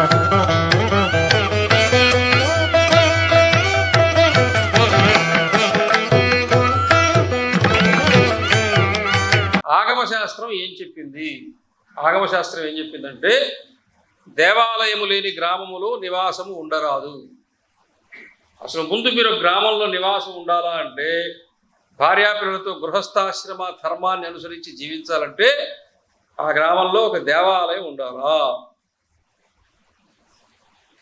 ఆగమశాస్త్రం ఏం చెప్పింది? ఆగమశాస్త్రం ఏం చెప్పిందంటే దేవాలయము లేని గ్రామములో నివాసము ఉండరాదు. అసలు ముందు మీరు గ్రామంలో నివాసం ఉండాలా అంటే భార్యాపిల్లలతో గృహస్థాశ్రమ ధర్మాన్ని అనుసరించి జీవించాలంటే ఆ గ్రామంలో ఒక దేవాలయం ఉండాలా?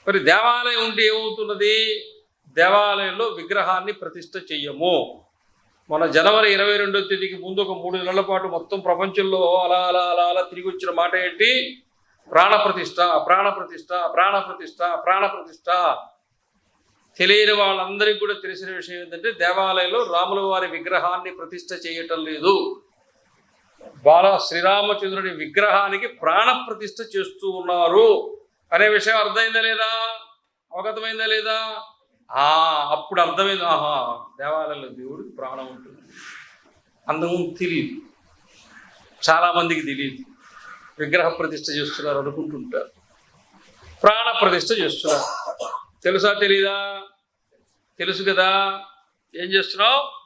మరి దేవాలయం ఉంటే ఏమవుతున్నది? దేవాలయంలో విగ్రహాన్ని ప్రతిష్ఠ చెయ్యము. మన జనవరి ఇరవై రెండో తేదీకి ముందు ఒక మూడు నెలల పాటు మొత్తం ప్రపంచంలో అలా అలా అలా అలా తిరిగి వచ్చిన మాట ఏంటి? ప్రాణప్రతిష్ట ప్రాణప్రతిష్ట ప్రాణ ప్రాణప్రతిష్ట ప్రాణ ప్రాణ ప్రతిష్ఠ. తెలియని వాళ్ళందరికీ కూడా తెలిసిన విషయం ఏంటంటే దేవాలయంలో రాముల వారి విగ్రహాన్ని ప్రతిష్ఠ చేయటం లేదు. బాల శ్రీరామచంద్రుడి విగ్రహానికి ప్రాణ ప్రతిష్ఠ చేస్తూ ఉన్నారు. అనే విషయం అర్థమైందా లేదా? అవగతమైందా లేదా? ఆ అప్పుడు అర్థమైంది. ఆహా దేవాలయంలో దేవుడికి ప్రాణం ఉంటుంది. అంతకుముందు తెలియదు. చాలామందికి తెలియదు. విగ్రహ ప్రతిష్ట చేస్తున్నారు అనుకుంటుంటారు. ప్రాణ ప్రతిష్ట చేస్తున్నారు. తెలుసా తెలీదా? తెలుసు కదా? ఏం చేస్తున్నావు?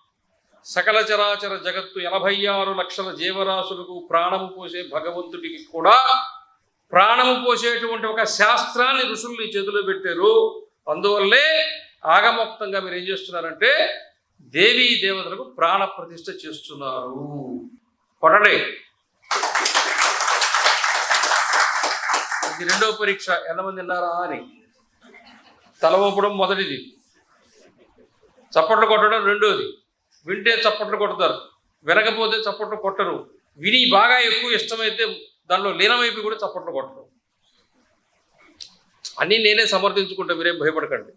సకల చరాచర జగత్తు ఎనభై ఆరు లక్షల జీవరాశులకు ప్రాణము పోసే భగవంతుడికి కూడా ప్రాణము పోసేటువంటి ఒక శాస్త్రాన్ని ఋషులు నీ చేతిలో పెట్టారు. అందువల్లే ఆగమోక్తంగా మీరు ఏం చేస్తున్నారంటే దేవీ దేవతలకు ప్రాణ ప్రతిష్ఠ చేస్తున్నారు. కొట్టడే ఇది రెండో పరీక్ష. ఎంతమంది ఉన్నారా అని. తల ఊపడం మొదటిది. చప్పట్లు కొట్టడం రెండోది. వింటే చప్పట్లు కొడతారు. వినకపోతే చప్పట్లు కొట్టరు. విని బాగా ఎక్కువ ఇష్టమైతే దానిలో లీనమైపి కూడా చప్పట్లు కొట్టడం అన్నీ నేనే సమర్థించుకుంటా మీరేం భయపడకండి.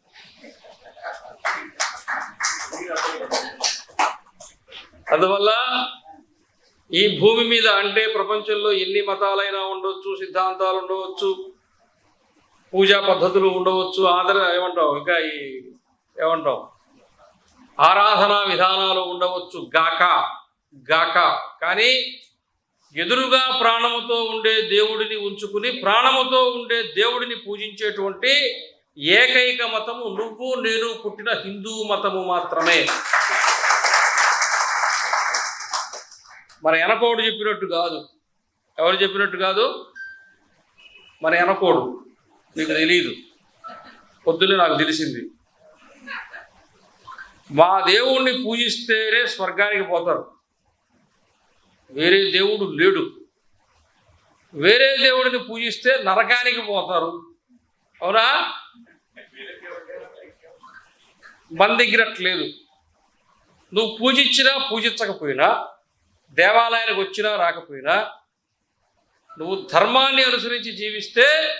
అందువల్ల ఈ భూమి మీద అంటే ప్రపంచంలో ఎన్ని మతాలైనా ఉండవచ్చు సిద్ధాంతాలు ఉండవచ్చు పూజా పద్ధతులు ఉండవచ్చు ఆదర ఏమంటాం ఇంకా ఈ ఏమంటాం ఆరాధనా విధానాలు ఉండవచ్చు. గాక గాక. కానీ ఎదురుగా ప్రాణముతో ఉండే దేవుడిని ఉంచుకుని ప్రాణముతో ఉండే దేవుడిని పూజించేటువంటి ఏకైక మతము నువ్వు నేను పుట్టిన హిందూ మతము మాత్రమే. మన ఎనకోడు చెప్పినట్టు కాదు. ఎవరు చెప్పినట్టు కాదు? మన ఎనకోడు. మీకు తెలియదు పొద్దున్నే నాకు తెలిసింది. మా దేవుణ్ణి పూజిస్తేనే స్వర్గానికి పోతారు. వేరే దేవుడు లేడు. వేరే దేవుడిని పూజిస్తే నరకానికి పోతారు. అవునా? మన దగ్గర అట్లేదు నువ్వు పూజించినా పూజించకపోయినా దేవాలయానికి వచ్చినా రాకపోయినా నువ్వు ధర్మాన్ని అనుసరించి జీవిస్తే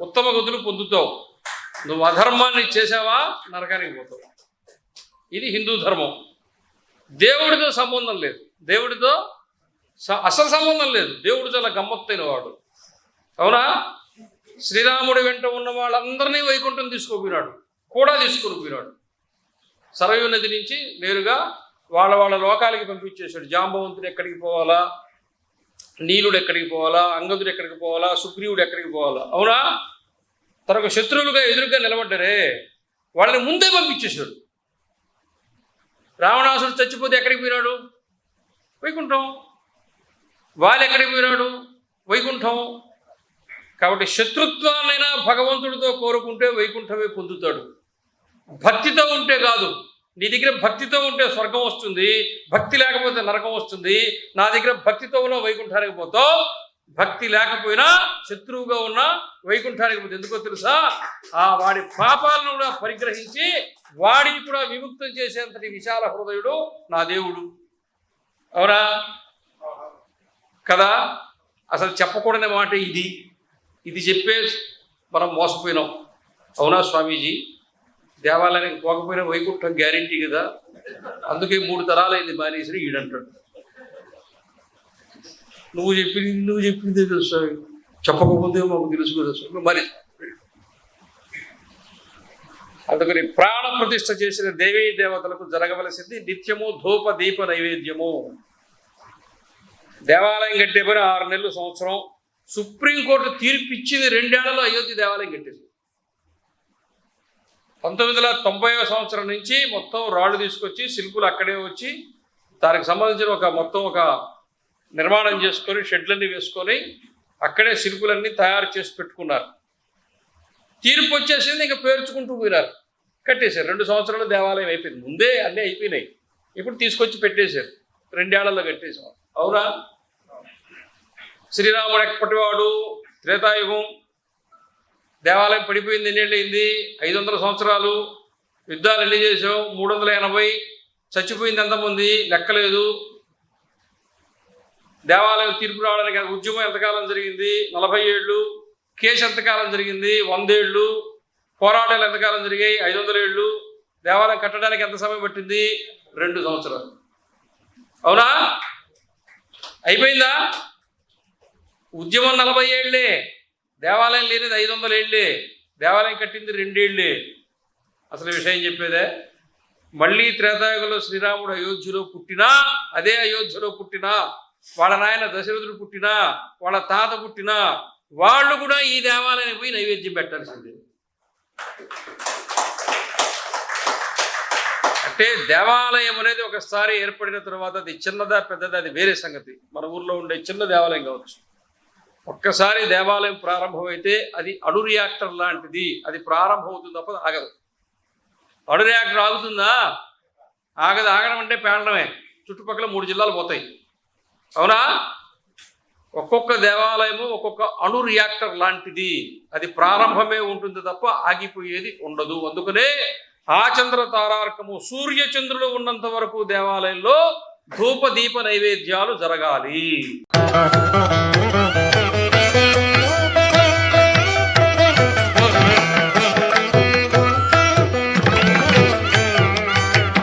ఉత్తమ గతులు పొందుతావు. నువ్వు అధర్మాన్ని చేసావా నరకానికి పోతావు. ఇది హిందూ ధర్మం. దేవుడితో సంబంధం లేదు. దేవుడితో స- అసలు సంబంధం లేదు. దేవుడు చాలా గమ్మత్తైన వాడు. అవునా? శ్రీరాముడి వెంట ఉన్న వాళ్ళందరినీ వైకుంఠం తీసుకోపోయినాడు కూడా తీసుకొని పోయినాడు. సరయు నది నుంచి నేరుగా వాళ్ళ వాళ్ళ లోకాలకి పంపించేశాడు. జాంబవంతుడు ఎక్కడికి పోవాలా? నీలుడు ఎక్కడికి పోవాలా? అంగదుడు ఎక్కడికి పోవాలా? సుగ్రీవుడు ఎక్కడికి పోవాలా? అవునా? తనకు శత్రువులుగా ఎదురుగా నిలబడ్డారే వాళ్ళని ముందే పంపించేశాడు. రావణాసుడు చచ్చిపోతే ఎక్కడికి పోయినాడు? వైకుంఠం. వాళ్ళు ఎక్కడికి పోయినాడు? వైకుంఠం. కాబట్టి శత్రుత్వాన్నైనా భగవంతుడితో కోరుకుంటే వైకుంఠమే పొందుతాడు. భక్తితో ఉంటే కాదు. నీ దగ్గర భక్తితో ఉంటే స్వర్గం వస్తుంది. భక్తి లేకపోతే నరకం వస్తుంది. నా దగ్గర భక్తితో ఉన్న వైకుంఠానికి పోతావు. భక్తి లేకపోయినా శత్రువుగా ఉన్న వైకుంఠానికి పోతే ఎందుకో తెలుసా? ఆ వాడి పాపాలను కూడా పరిగ్రహించి వాడిని కూడా విముక్తం చేసేంతటి విశాల హృదయుడు నా దేవుడు. అవునా? కదా? అసలు చెప్పకూడని మాట ఇది. ఇది చెప్పే మనం మోసపోయినాం. అవునా స్వామీజీ? దేవాలయానికి పోకపోయినా వైకుంఠం గ్యారెంటీ కదా? అందుకే మూడు తరాలైంది మానేసి ఈడంటాడు. నువ్వు చెప్పింది నువ్వు చెప్పింది తెలుసు స్వామి. చెప్పకపోతే మాకు తెలుసు కదా స్వామి. మరి అందుకని ప్రాణ ప్రతిష్ఠ చేసిన దేవీ దేవతలకు జరగవలసింది నిత్యము ధూప దీప నైవేద్యము. దేవాలయం కట్టే పని ఆరు నెలలు సంవత్సరం. సుప్రీంకోర్టు తీర్పు ఇచ్చింది రెండేళ్ళలో అయోధ్య దేవాలయం కట్టేసి పంతొమ్మిది వందల తొంభై సంవత్సరం నుంచి మొత్తం రాళ్ళు తీసుకొచ్చి శిల్పులు అక్కడే వచ్చి దానికి సంబంధించిన ఒక మొత్తం ఒక నిర్మాణం చేసుకొని షెడ్లన్నీ వేసుకొని అక్కడే శిల్పులన్నీ తయారు చేసి పెట్టుకున్నారు. తీర్పు వచ్చేసింది ఇంకా పేర్చుకుంటూ పోయినారు. కట్టేశారు. రెండు సంవత్సరాలు దేవాలయం అయిపోయింది. ముందే అన్నీ అయిపోయినాయి. ఇప్పుడు తీసుకొచ్చి పెట్టేశారు. రెండేళ్ళలో కట్టేశాం. అవునా? శ్రీరాముడు ఎప్పటివాడు? త్రేతాయుగం. దేవాలయం పడిపోయింది ఎన్నేళ్ళు అయింది ఐదు వందల సంవత్సరాలు. యుద్ధాలు ఎన్ని చేసాం మూడు వందల ఎనభై. చచ్చిపోయింది ఎంతమంది? లెక్కలేదు. దేవాలయం తీర్పు రావడానికి ఉద్యమం ఎంతకాలం జరిగింది? నలభై ఏళ్ళు. కేసు ఎంతకాలం జరిగింది? వందేళ్ళు. పోరాటాలు ఎంతకాలం జరిగాయి? ఐదు వందల ఏళ్ళు. దేవాలయం కట్టడానికి ఎంత సమయం పట్టింది? రెండు సంవత్సరాలు. అవునా? అయిపోయిందా? ఉద్యమం నలభై ఏళ్ళే. దేవాలయం లేనిది ఐదు వందల ఏళ్ళే. దేవాలయం కట్టింది రెండేళ్ళే. అసలు విషయం చెప్పేదే? మళ్ళీ త్రేతాయుగంలో శ్రీరాముడు అయోధ్యలో పుట్టినా అదే అయోధ్యలో పుట్టినా వాళ్ళ నాయన దశరథుడు పుట్టినా వాళ్ళ తాత పుట్టినా వాళ్ళు కూడా ఈ దేవాలయానికి పోయి నైవేద్యం పెట్టాల్సిందే. అంటే దేవాలయం అనేది ఒకసారి ఏర్పడిన తర్వాత అది చిన్నదా పెద్దదా అది వేరే సంగతి. మన ఊర్లో ఉండే చిన్న దేవాలయం కావచ్చు. ఒక్కసారి దేవాలయం ప్రారంభమైతే అది అణు రియాక్టర్ లాంటిది. అది ప్రారంభం అవుతుంది తప్ప ఆగదు. అణు రియాక్టర్ ఆగుతుందా? ఆగదు. ఆగడం అంటే పేడమే చుట్టుపక్కల మూడు జిల్లాలు పోతాయి. అవునా? ఒక్కొక్క దేవాలయము ఒక్కొక్క అణు రియాక్టర్ లాంటిది. అది ప్రారంభమే ఉంటుంది తప్ప ఆగిపోయేది ఉండదు. అందుకనే ఆచంద్ర తారార్కము సూర్యచంద్రుడు ఉన్నంత వరకు దేవాలయంలో ధూప దీప నైవేద్యాలు జరగాలి.